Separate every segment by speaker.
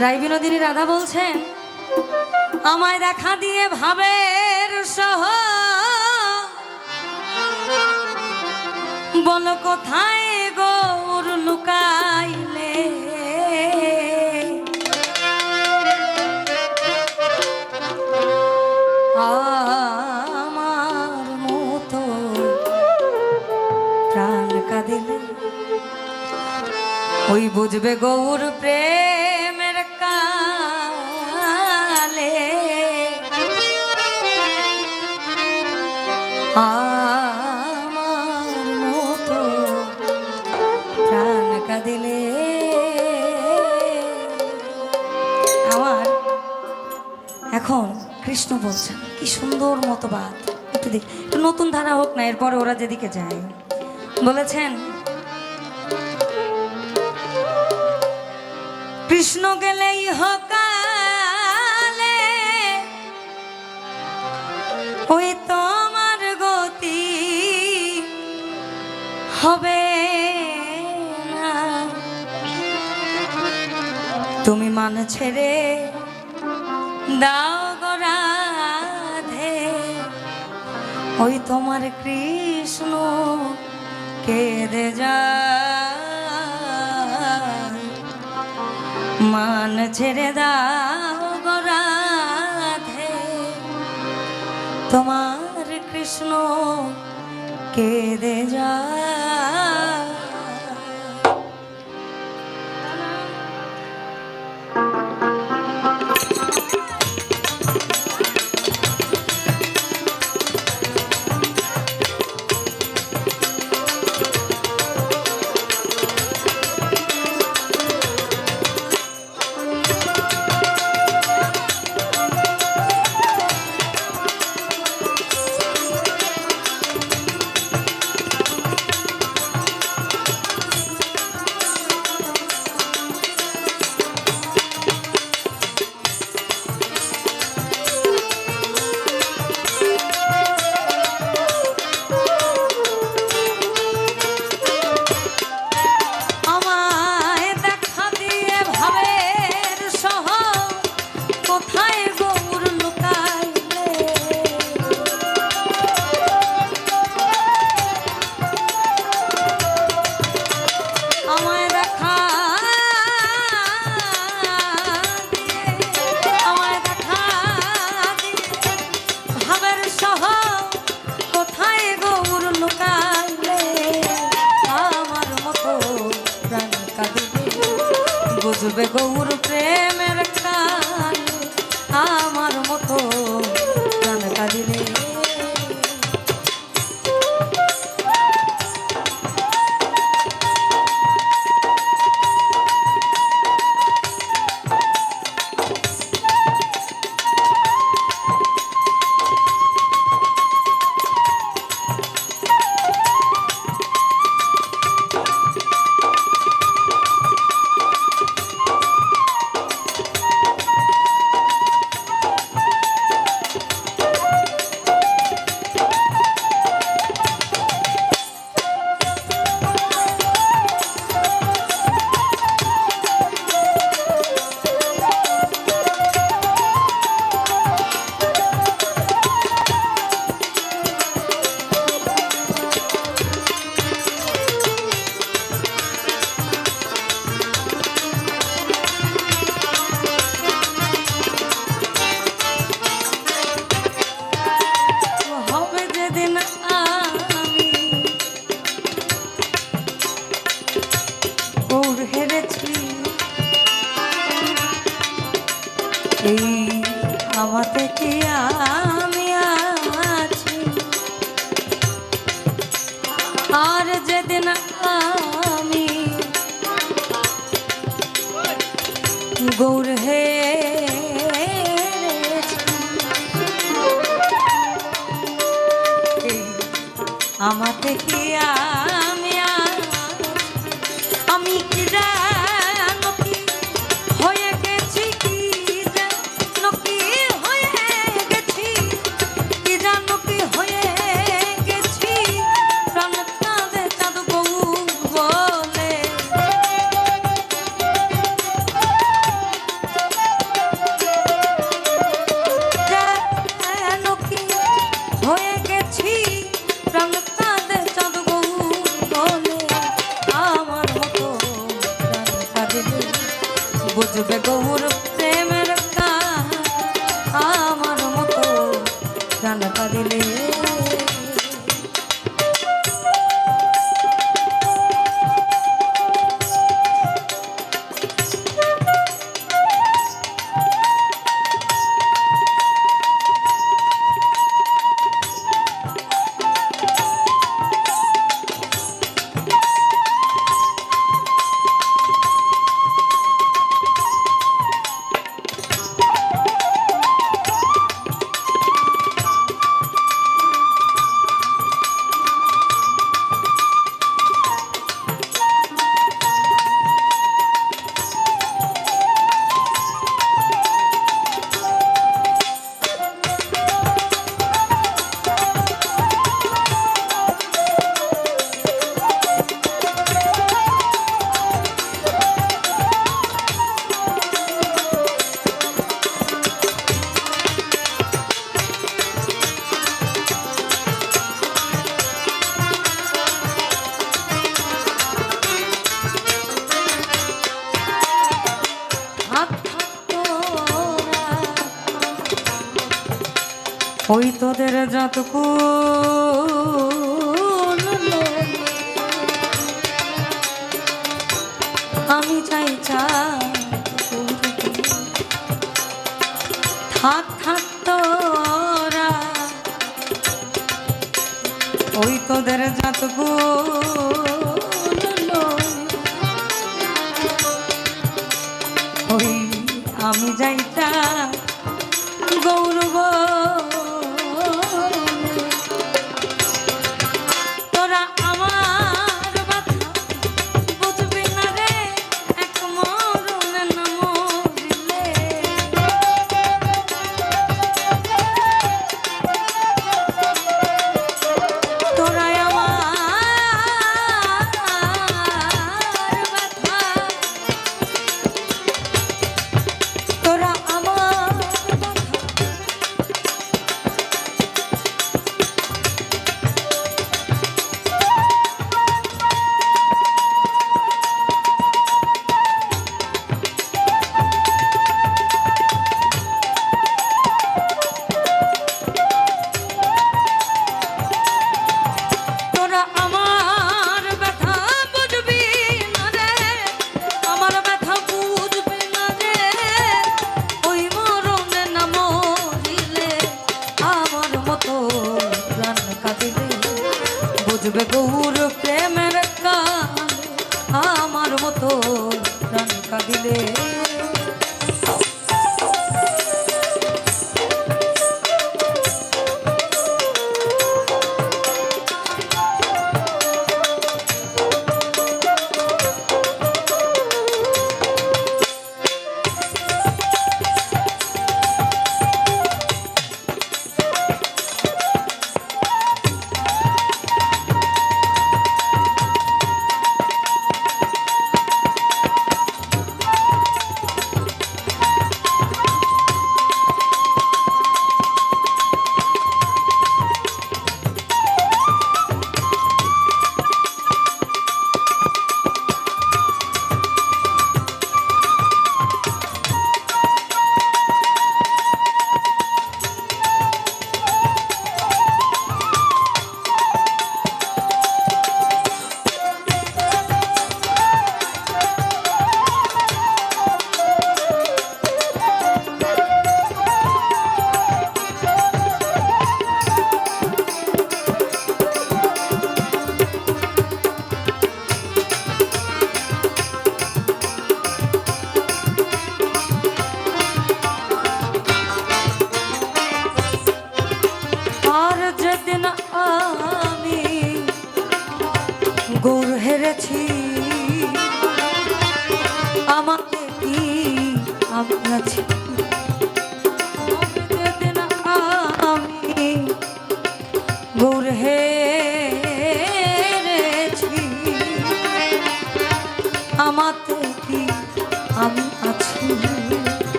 Speaker 1: রাই বিনোদিনী রাধা বলছেন, আমায় দেখা দিয়ে ভাবের সহ। বল কোথায় গৌর লুকাইলে? আমার মতো প্রাণ কাঁদিলে ওই বুঝবে গৌর প্রেমের কৃষ্ণ বলছেন কি সুন্দর মতবাদ। একটু দেখ, একটু নতুন ধারা হোক না, এরপরে ওরা যেদিকে যায়। বলেছেন, কৃষ্ণ গেলেই হকালে ওই তোমার গতি হবে তুমি মান ছেড়ে দাও। ওই তোমার কৃষ্ণ কে দে মান ছেড়ে দাও গরাধে রাধে তোমার কৃষ্ণ কেঁদে যায়। প্রাণ কাঁদিলে আমি চাই চা। থাক থাক তোরা ওই তোদের জাত গো আমি যাইতা গৌরব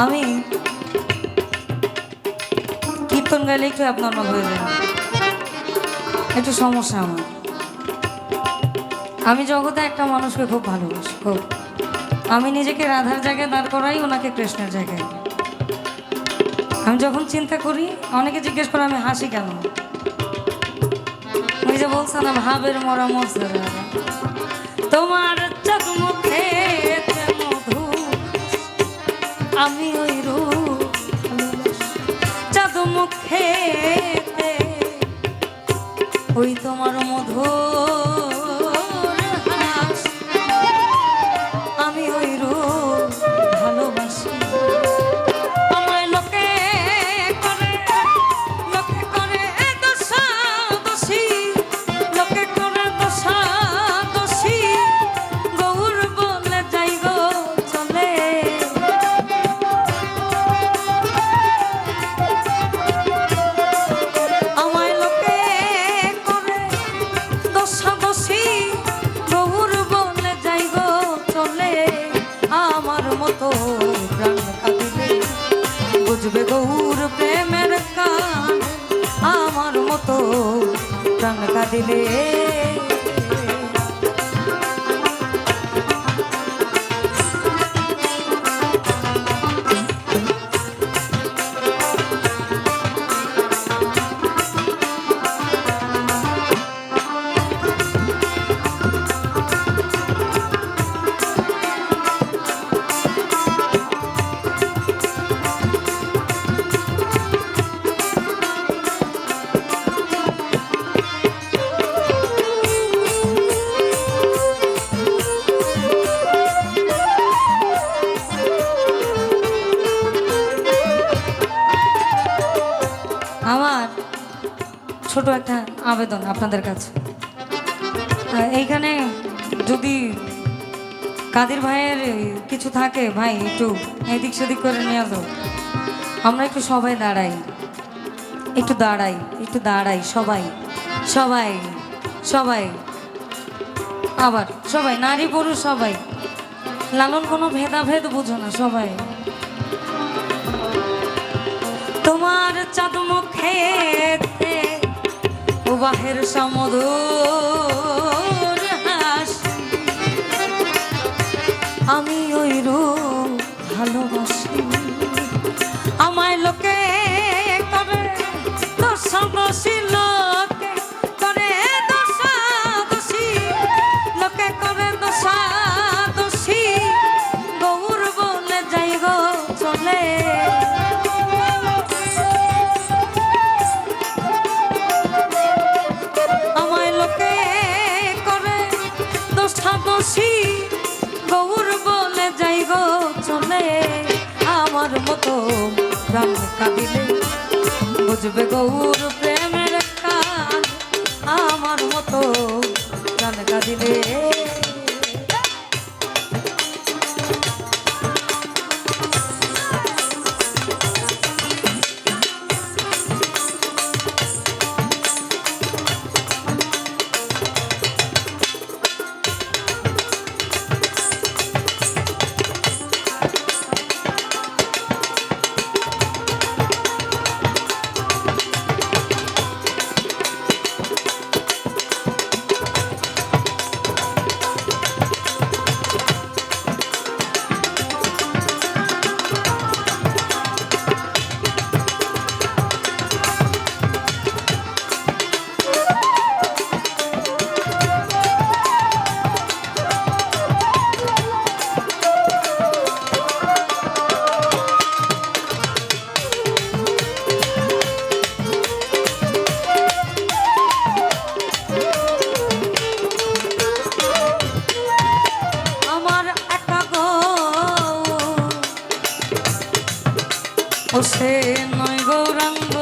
Speaker 1: আমি কীর্তন গাইলে একটু অ্যাবনর্মাল হয়ে যায়। একটু সমস্যা আমার। আমি জগতে একটা মানুষকে খুব ভালোবাসি, খুব। আমি নিজেকে রাধার জায়গায় দাঁড় করাই, ওনাকে কৃষ্ণের জায়গায়। আমি যখন চিন্তা করি, অনেকে জিজ্ঞেস করে আমি হাসি কেন? ওই যে বলছে না, ভাবের মরা রাজা। তোমার আমি ওই রূপ চাঁদ মুখে ওই তোমার মধু প্রাণ ছোট একটা আবেদন আপনাদের কাছে। এইখানে যদি কাদের ভাইয়ের কিছু থাকে, ভাই, একটু এদিক সেদিক করে নিয়ে যাও আমরা একটু সবাই দাঁড়াই। একটু দাঁড়াই একটু দাঁড়াই, সবাই সবাই সবাই। আবার সবাই, নারী পুরুষ সবাই। লালন কোনো ভেদাভেদ বুঝো না সবাই। তোমার চাঁদ প্রবাহের সমধুর আমি ওই রূপ ভালোবাসি। আমায় লোকে কথা দোষী গৌর বলে যাই গো চলে। আমার মতো প্রাণ কাঁদিলে বুঝবে গৌর প্রেমের কান আমার মতো প্রাণ কাঁদিলে ওসে নয় গৌরাঙ্গ।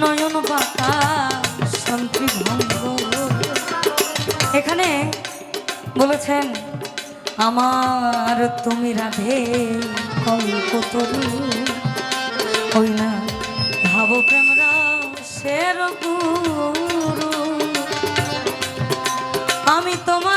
Speaker 1: নয়ন পাতা, শান্তি ভঙ্গ। এখানে বলেছেন, আমার তুমি রাধে কল্পতরু ওই না ভাব প্রেম সেরকম। আমি তোমার